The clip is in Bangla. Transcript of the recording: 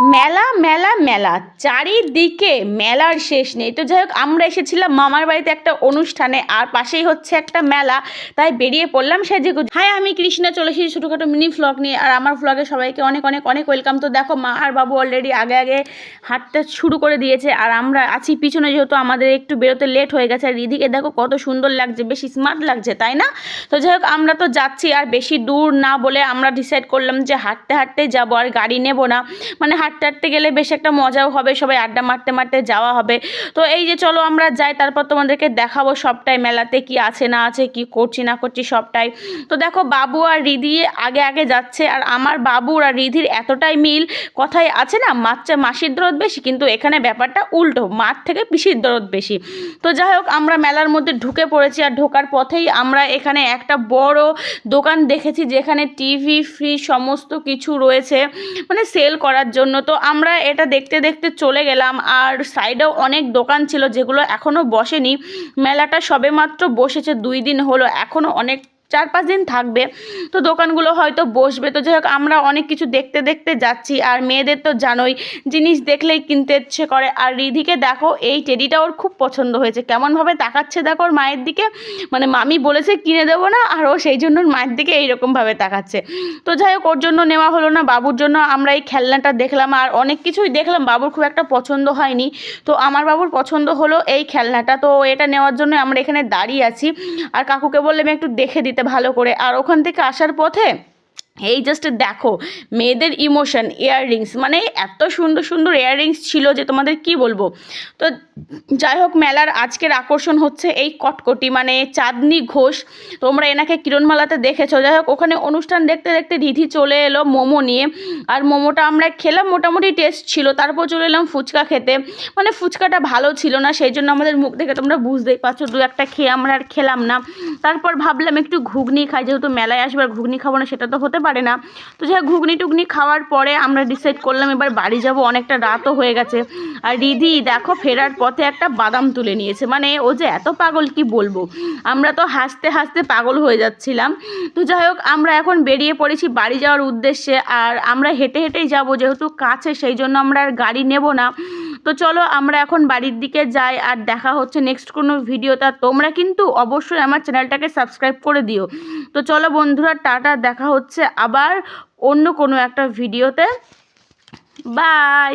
মেলা মেলা মেলা। চারিদিকে মেলার শেষ নেই। তো যাই হোক, আমরা এসেছিলাম মামার বাড়িতে একটা অনুষ্ঠানে, আর পাশেই হচ্ছে একটা মেলা। তাই বেরিয়ে পড়লাম সেজে গুজে হাই, আমি কৃষ্ণা, চলে এসেছি ছোটোখাটো মিনি ফ্লগ নিয়ে। আর আমার ফ্লগে সবাইকে অনেক অনেক অনেক ওয়েলকাম তো দেখো, মা আর বাবু অলরেডি আগে আগে হাঁটতে শুরু করে দিয়েছে। আর আমরা আছি পিছনে, যেহেতু আমাদের একটু বেরোতে লেট হয়ে গেছে। আর রিধিকে দেখো, কত সুন্দর লাগছে, বেশি স্মার্ট লাগছে, তাই না? তো যাই হোক, আমরা তো যাচ্ছি, আর বেশি দূর না বলে আমরা ডিসাইড করলাম যে হাঁটতে হাঁটতে যাব, আর গাড়ি নেব না। মানে হাঁটতে হাঁটতে গেলে বেশ একটা মজাও হবে, সবাই আড্ডা মারতে মারতে যাওয়া হবে। তো এই যে চলো আমরা যাই, তারপর তোমাদেরকে দেখাবো সবটাই, মেলাতে কি আছে না আছে, কি করছি না করছি সবটাই। তো দেখো বাবু আর রিধি আগে আগে যাচ্ছে, আর আমার বাবুর আর রিধির এতটাই মিল, কথায় আছে না মাচ্চা মাসির দরদ বেশি, কিন্তু এখানে ব্যাপারটা উল্টো মার থেকে পিসির দরদ বেশি। তো যাই হোক, আমরা মেলার মধ্যে ঢুকে পড়েছি, আর ঢোকার পথেই আমরা এখানে একটা বড় দোকান দেখেছি, যেখানে টিভি, ফ্রিজ, সমস্ত কিছু রয়েছে মানে সেল করার জন্য। তো আমরা এটা দেখতে দেখতে চলে গেলাম, আর সাইডেও অনেক দোকান ছিল যেগুলো এখনও বসেনি। মেলাটা সবেমাত্র বসেছে, দুই দিন হলো। এখনও অনেক চার পাঁচ দিন থাকবে। তো দোকানগুলো হয়তো বসবে। তো যাই হোক, আমরা অনেক কিছু দেখতে দেখতে যাচ্ছি। আর মেয়েদের তো জানোই, জিনিস দেখলেই কিনতে ইচ্ছে করে। আর রিধিকে দেখো, এই টেডিটা ওর খুব পছন্দ হয়েছে। কেমনভাবে তাকাচ্ছে দেখো ওর মায়ের দিকে। মানে মামি বলেছে কিনে দেবো না, আর ও সেই জন্য মায়ের দিকে এইরকমভাবে তাকাচ্ছে। তো যাই হোক, ওর জন্য নেওয়া হলো না, বাবুর জন্য আমরা এই খেলনাটা দেখলাম। আর অনেক কিছুই দেখলাম, বাবুর খুব একটা পছন্দ হয়নি। তো আমার বাবুর পছন্দ হলো এই খেলনাটা। তো এটা নেওয়ার জন্য আমরা এখানে দাঁড়িয়ে আছি। আর কাকুকে বললাম একটু দেখে দিতে। ভালো করে। আর ওখান থেকে আসার পথে এই জাস্ট দেখো, মেয়েদের ইমোশন ইয়াররিংস মানে এত সুন্দর সুন্দর ইয়াররিংস ছিল যে তোমাদের কি বলব? তো যাই হোক, মেলার আজকের আকর্ষণ হচ্ছে এই কটকটি মানে চাঁদনি ঘোষ। তোমরা এনাকে কিরণমালাতে দেখেছ। যাই হোক, ওখানে অনুষ্ঠান দেখতে দেখতে রিধি চলে এলো মোমো নিয়ে। আর মোমোটা আমরা খেলাম, মোটামুটি টেস্ট ছিল। তারপর চলে এলাম ফুচকা খেতে। মানে ফুচকাটা ভালো ছিল না, সেই জন্য আমাদের মুখ দেখে তোমরা বুঝতেই পারছ, দু একটা খেয়ে আমরা আর খেলাম না। তারপর ভাবলাম একটু ঘুগনি খাই, যেহেতু মেলায় আসবার ঘুগনি খাব না, সেটা তো হতে পারে না। তো যাই ঘুগনি টুগনি খাওয়ার পরে আমরা ডিসাইড করলাম এবার বাড়ি যাব। অনেকটা রাতও হয়ে গেছে। আর রিধি দেখো ফেরার পথে একটা বাদাম তুলে নিয়েছে। মানে ও যে এত পাগল কি বলব? আমরা তো হাসতে হাসতে পাগল হয়ে যাচ্ছিলাম। তো যাই হোক, আমরা এখন বেরিয়ে পড়েছি বাড়ি যাওয়ার উদ্দেশ্যে। আর আমরা হেঁটে হেঁটেই যাব যেহেতু কাছে, সেই জন্য আমরা আর গাড়ি নেব না। তো চলো আমরা এখন বাড়ির দিকে যাই আর দেখা হচ্ছে নেক্সট কোনো ভিডিওতে। তোমরা কিন্তু অবশ্যই আমার চ্যানেলটাকে সাবস্ক্রাইব করে দিও। তো চলো বন্ধুরা, টাটা, দেখা হচ্ছে আবার অন্য কোনো একটা ভিডিওতে। বাই